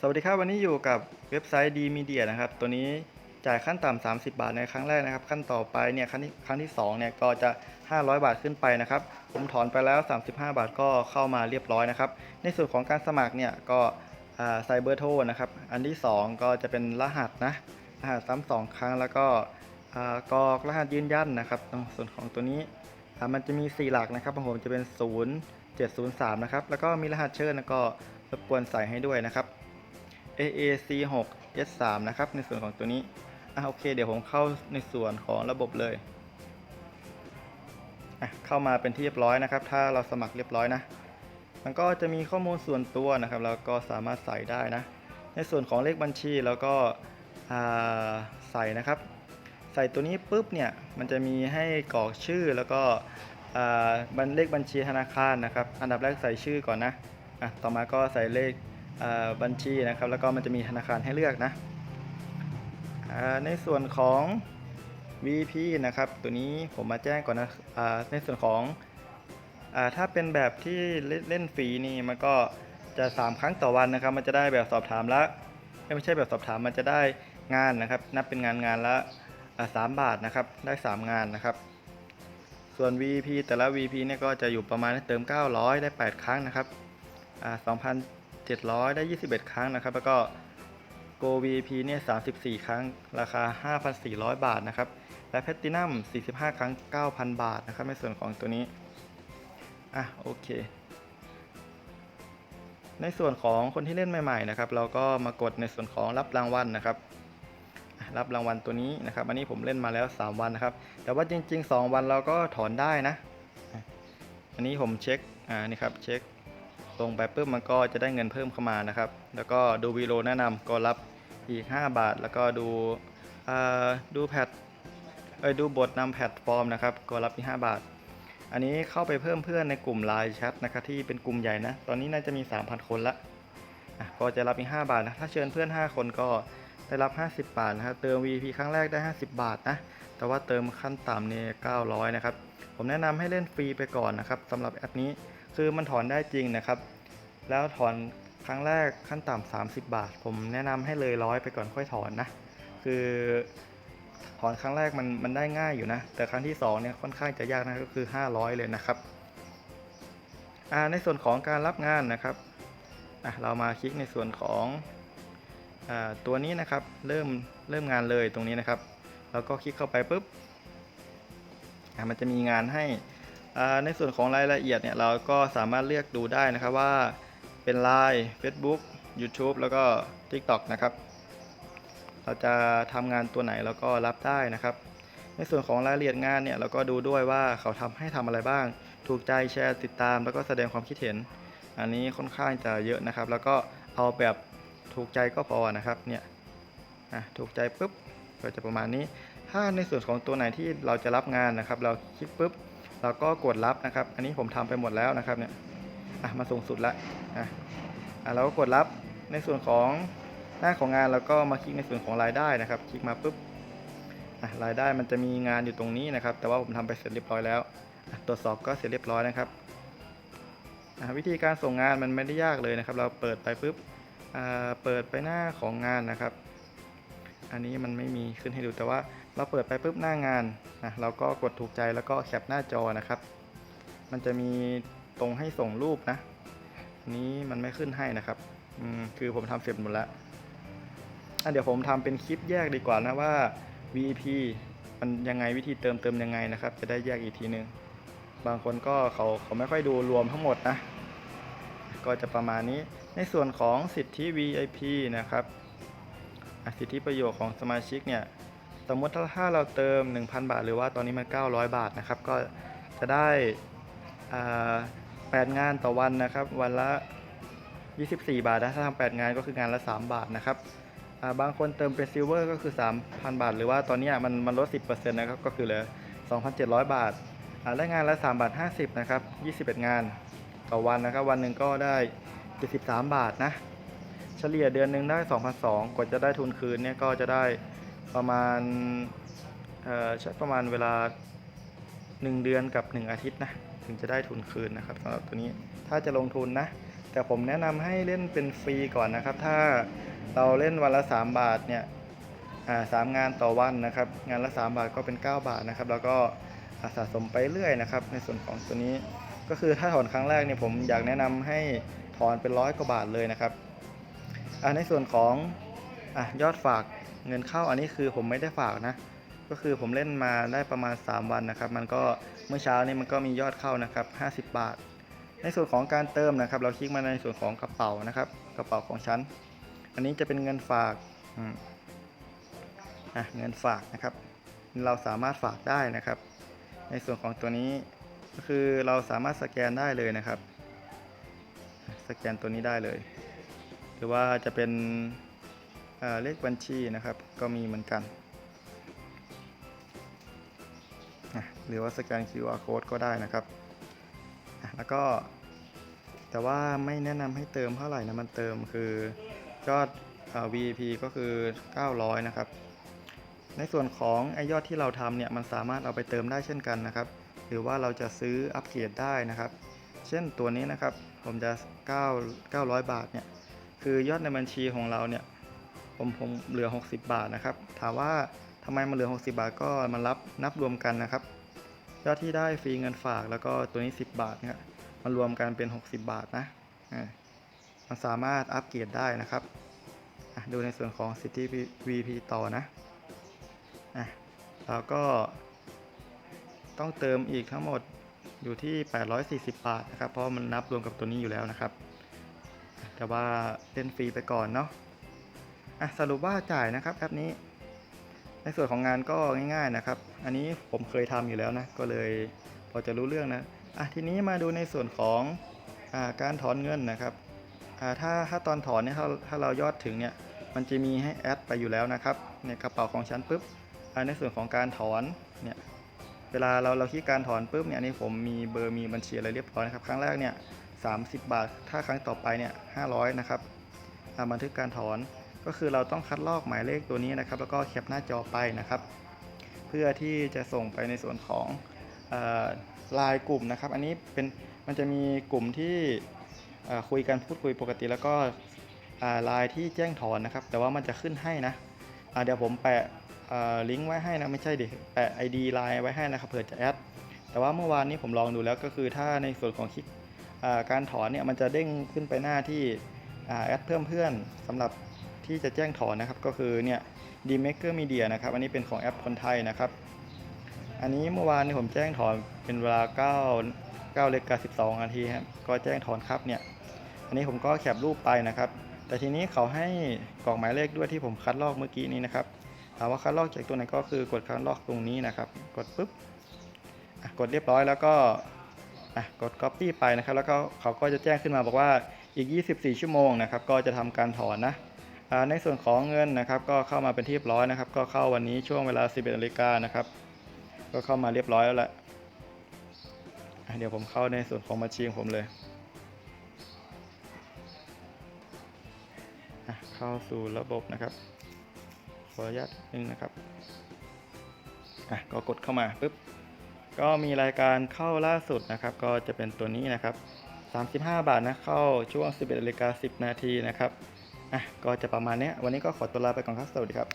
สวัสดีครับวันนี้อยู่กับเว็บไซต์ D Media นะครับ ตัวนี้จ่ายขั้นต่ำ30 บาทในครั้งแรกนะครับ ขั้นต่อไปเนี่ยครั้งที่ครั้งที่2เนี่ยก็จะ 500 บาทขึ้นไปนะครับ ผมถอนไปแล้ว 35 บาทก็เข้ามาเรียบร้อยนะครับ ในส่วนของการสมัครเนี่ยก็ใส่เบอร์โทรนะครับ อันที่ 2 ก็จะเป็นรหัสนะ รหัสซ้ำสองครั้งแล้วก็กรอกรหัสยืนยันนะครับตรงส่วนของตัวนี้มันจะมี 4 หลักนะครับของผมจะเป็น 0 703 นะครับ แล้วก็มีรหัสเชิญแล้วก็รบกวนใส่ให้ด้วยนะครับ AAC 6 S 3นะครับ ในส่วนของตัวนี้ อะโอเค เดี๋ยวผมเข้าในส่วนของระบบเลย อะเข้ามาเป็นที่เรียบร้อยนะครับ ถ้าเราสมัครเรียบร้อยนะ มันก็จะมีข้อมูลส่วนตัวนะครับ แล้วก็สามารถใส่ได้นะ ในส่วนของเลขบัญชีแล้วก็ใส่นะครับ ใส่ตัวนี้ปุ๊บเนี่ย มันจะมีให้กรอกชื่อแล้วก็บัญเลขบัญชีธนาคารนะครับ อันดับแรกใส่ชื่อก่อนนะ อะ ต่อมาก็ใส่เลข บัญชีนะครับ แล้วก็มันจะมีธนาคารให้เลือกนะในส่วนของ VP นะครับ ตัวนี้ผมมาแจ้งก่อนนะในส่วนของอถ้าเป็นแบบที่เล่นฟรีนี่มันก็จะ 3 ครั้งต่อวันนะครับ มันจะได้แบบสอบถามละไม่ใช่แบบสอบถามมันจะได้งานนะครับ นับเป็นงานงานละสามบาทนะครับ ได้ 3 งานนะครับ ส่วน VP แต่ละ VP เนี่ยก็จะอยู่ประมาณเติม 900 ได้ 8 ครั้งนะครับอ่ 700 ได้ 21 ครั้งนะครับ แล้วก็ Go VP เนี่ย 34 ครั้ง ราคา 5,400 บาทนะครับ และ Platinum 45 ครั้ง 9,000 บาทนะครับ ในส่วนของตัวนี้ อะ โอเค ในส่วนของคนที่เล่นใหม่ ๆ นะครับ เราก็มากดในส่วนของรับรางวัลนะครับรับรางวัลตัวนี้นะครับ อันนี้ผมเล่นมาแล้ว 3 วันนะครับ แต่ว่าจริง ๆ 2 วันเราก็ถอนได้นะอะอันนี้ผมเช็ค อ่า นี่ครับ เช็ค ลงไปปุ๊บมันก็จะได้เงินเพิ่มเข้ามานะครับ แล้วก็ดูวีโลแนะนำก็รับอีก 5 บาท แล้วก็ดูดูแพทเอ้ยดูบทนำแพลตฟอร์มนะครับก็รับอีก 5 บาท อันนี้เข้าไปเพิ่มเพื่อนในกลุ่ม Line แชทนะครับที่เป็นกลุ่มใหญ่นะ ตอนนี้น่าจะมี 3,000 คนละอะก็จะรับอีก 5 บาทนะถ้าเชิญเพื่อน 5 คนก็ได้รับ 50 บาทนะครับเติม VP ครั้งแรกได้ 50 บาทนะแต่ว่าเติมขั้นต่ำเนี่ย900 นะครับ ผมแนะนำให้เล่นฟรีไปก่อนนะครับสำหรับแอปนี้ คือมันถอนได้จริงนะครับ แล้วถอนครั้งแรกขั้นต่ำ30 บาท ผมแนะนำให้เลยร้อยไปก่อนค่อยถอนนะ คือถอนครั้งแรกมันมันได้ง่ายอยู่นะ แต่ครั้งที่2เนี่ยค่อนข้างจะยากนะก็คือ 500 เลยนะครับอ่าในส่วนของการรับงานนะครับอะเรามาคลิกในส่วนของอ่าตัวนี้นะครับ เริ่มเริ่มงานเลยตรงนี้นะครับ แล้วก็คลิกเข้าไปปุ๊บอะมันจะมีงานให้ ในส่วนของรายละเอียดเนี่ยเราก็สามารถเลือกดูได้นะครับว่าเป็น Line Facebook YouTube แล้วก็ TikTok นะครับ เราจะทำงานตัวไหนเราก็รับได้นะครับ ในส่วนของรายละเอียดงานเนี่ยเราก็ดูด้วยว่าเขาทำให้ทำอะไรบ้าง ถูกใจแชร์ติดตาม แล้วก็แสดงความคิดเห็น อันนี้ค่อนข้างจะเยอะนะครับ แล้วก็เอาแบบถูกใจก็พอนะครับเนี่ยถูกใจปุ๊บก็จะประมาณนี้ ถ้าในส่วนของตัวไหนที่เราจะรับงานนะครับ เราคลิกปุ๊บ เราก็กดรับนะครับ อันนี้ผมทำไปหมดแล้วนะครับเนี่ยอะมาสูงสุดละอะอะเราก็กดรับในส่วนของหน้าของงานเราก็มาคลิกในส่วนของรายได้นะครับ คลิกมาปุ๊บอะรายได้มันจะมีงานอยู่ตรงนี้นะครับ แต่ว่าผมทำไปเสร็จเรียบร้อยแล้วตรวจสอบก็เสร็จเรียบร้อยนะครับอะวิธีการส่งงานมันไม่ได้ยากเลยนะครับ เราเปิดไปปุ๊บอ่าเปิดไปหน้าของงานนะครับ อันนี้มันไม่มีขึ้นให้ดูแต่ว่า เราเปิดไปปุ๊บหน้างานนะเราก็กดถูกใจแล้วก็แคปหน้าจอนะครับ มันจะมีตรงให้ส่งรูปนะนี้มันไม่ขึ้นให้นะครับอืมคือผมทำเสร็จหมดแล้วอะเดี๋ยวผมทำเป็นคลิปแยกดีกว่านะว่า VP มันยังไงวิธีเติมเติมยังไงนะครับ จะได้แยกอีกทีนึง บางคนก็เขาเขาไม่ค่อยดูรวมทั้งหมดนะ ก็จะประมาณนี้ในส่วนของสิทธิ VIP นะครับสิทธิประโยชน์ของสมาชิกเนี่ย สมมติถ้าเราเติม 1,000 บาท หรือว่าตอนนี้มัน 900 บาทนะครับ ก็จะได้8งานต่อวันนะครับ วันละ 24 บาทนะถ้าทำ8งานก็คืองานละ 3 บาทนะครับบางคนเติมเป็นซิลเวอร์ก็คือ 3,000 บาท หรือว่าตอนนี้มันมันลด 10%นะครับ ก็คือเหลือ 2,700 บาทอ่าและงานละ 3 บาท 50 นะครับ 21 งานต่อวันนะครับ วันหนึ่งก็ได้ 73 บาทนะ เฉลี่ยเดือนหนึ่งได้ 2,200 กว่าจะได้ทุนคืนเนี่ยก็จะได้ ประมาณใช้ประมาณเวลา 1 เดือนกับ 1 อาทิตย์นะถึงจะได้ทุนคืนนะครับสำหรับตัวนี้ถ้าจะลงทุนนะ แต่ผมแนะนำให้เล่นเป็นฟรีก่อนนะครับ ถ้าเราเล่นวันละ 3 บาทเนี่ยสามงานต่อวันนะครับ งานละ 3 บาทก็เป็น 9 บาทนะครับ แล้วก็สะสมไปเรื่อยนะครับ ในส่วนของตัวนี้ก็คือถ้าถอนครั้งแรกเนี่ยผมอยากแนะนำให้ถอนเป็นร้อยกว่าบาทเลยนะครับในส่วนของอยอดฝาก เงินเข้าอันนี้คือผมไม่ได้ฝากนะ ก็คือผมเล่นมาได้ประมาณ 3 วันนะครับ มันก็เมื่อเช้านี้มันก็มียอดเข้านะครับ 50 บาท ในส่วนของการเติมนะครับ เราคลิกมาในส่วนของกระเป๋านะครับ กระเป๋าของฉัน อันนี้จะเป็นเงินฝากอืมอะเงินฝากนะครับ เราสามารถฝากได้นะครับ ในส่วนของตัวนี้ก็คือเราสามารถสแกนได้เลยนะครับ สแกนตัวนี้ได้เลย หรือว่าจะเป็น เลขบัญชีนะครับก็มีเหมือนกัน หรือว่าสแกน QR code ก็ได้นะครับ แล้วก็แต่ว่าไม่แนะนำให้เติมเท่าไหร่นะมันเติมคือยอด VIP ก็คือ 900 นะครับ ในส่วนของไอยอดที่เราทำเนี่ยมันสามารถเอาไปเติมได้เช่นกันนะครับ หรือว่าเราจะซื้ออัปเกรดได้นะครับ เช่นตัวนี้นะครับผมจะ 9 900 บาทเนี่ยคือยอดในบัญชีของเราเนี่ย ผมผมเหลือ 60 บาทนะครับ ถามว่าทำไมมันเหลือ 60 บาทก็มันรับนับรวมกันนะครับ ยอดที่ได้ฟรีเงินฝากแล้วก็ตัวนี้ 10 บาทเนี่ยมันรวมกันเป็น 60 บาทนะมันสามารถอัปเกรดได้นะครับดูในส่วนของสิทธิ VP ต่อนะอะแล้วก็ ต้องเติมอีกทั้งหมดอยู่ที่ 840 บาทนะครับ เพราะมันนับรวมกับตัวนี้อยู่แล้วนะครับ แต่ว่าเล่นฟรีไปก่อนเนาะ อะสรุปว่าจ่ายนะครับแอปนี้ ในส่วนของงานก็ง่าย ๆนะครับ อันนี้ผมเคยทำอยู่แล้วนะก็เลยพอจะรู้เรื่องนะอะทีนี้มาดูในส่วนของอการถอนเงินนะครับถ้าถ้าตอนถอนเนี่ยถ้าถ้าเรายอดถึงเนี่ยมันจะมีให้แอดไปอยู่แล้วนะครับในกระเป๋าของฉันปุ๊บในส่วนของการถอนเนี่ยเวลาเราเราคลิกการถอนปุ๊บเนี่ยนนี้ผมมีเบอร์มีบัญชีอะไรเรียบร้อยนะครับครั้งแรกเนี่ย30 บาท ถ้าครั้งต่อไปเนี่ย500นะครับบันทึกการถอน ก็คือเราต้องคัดลอกหมายเลขตัวนี้นะครับ แล้วก็แคปหน้าจอไปนะครับ เพื่อที่จะส่งไปในส่วนของลน์กลุ่มนะครับ อันนี้เป็นมันจะมีกลุ่มที่คุยกันพูดคุยปกติ แล้วก็ลน์ที่แจ้งถอนนะครับ แต่ว่ามันจะขึ้นให้นะเดี๋ยวผมแปะลิงก์ไว้ให้นะไม่ใช่ดิแปะ ID ไลน์ไว้ให้นะครับเผื่อจะแอดแต่ว่าเมื่อวานนี้ผมลองดูแล้วก็คือถ้าในส่วนของคลิกาการถอนเนี่ยมันจะเด้งขึ้นไปหน้าที่แอดเพิ่มเพื่อนสำหรับ ที่จะแจ้งถอนนะครับ ก็คือเนี่ย d m a k e r Media นะครับ อันนี้เป็นของแอปคนไทยนะครับ อันนี้เมื่อวานนี้ผมแจ้งถอนเป็นเวลา9 9เลกกับ12นาทีครับก็แจ้งถอนครับเนี่ย อันนี้ผมก็แคปรูปไปนะครับ แต่ทีนี้เขาให้กรอกหมายเลขด้วยที่ผมคัดลอกเมื่อกี้นี้นะครับ ถามว่าคัดลอกจากตัวไหนก็คือกดคัดลอกตรงนี้นะครับ กดปุ๊บกดเรียบร้อยแล้วก็กด Copy ไปนะครับ แล้วก็เขาก็จะแจ้งขึ้นมาบอกว่าอีก 24 ชั่วโมงนะครับ ก็จะทำการถอนนะ ในส่วนของเงินนะครับ ก็เข้ามาเป็นที่เรียบร้อยนะครับ ก็เข้าวันนี้ช่วงเวลา 11นาฬิกานะครับ ก็เข้ามาเรียบร้อยแล้วแหละเดี๋ยวผมเข้าในส่วนของบัญชีของผมเลยเข้าสู่ระบบนะครับ ขออนุญาตนึงนะครับอะก็กดเข้ามาปุ๊บก็มีรายการเข้าล่าสุดนะครับ ก็จะเป็นตัวนี้นะครับ 35 บาทนะเข้าช่วง 11นาฬิกา10 นาทีนะครับ อะก็จะประมาณนี้วันนี้ก็ขอตัวลาไปก่อนครับ สวัสดีครับ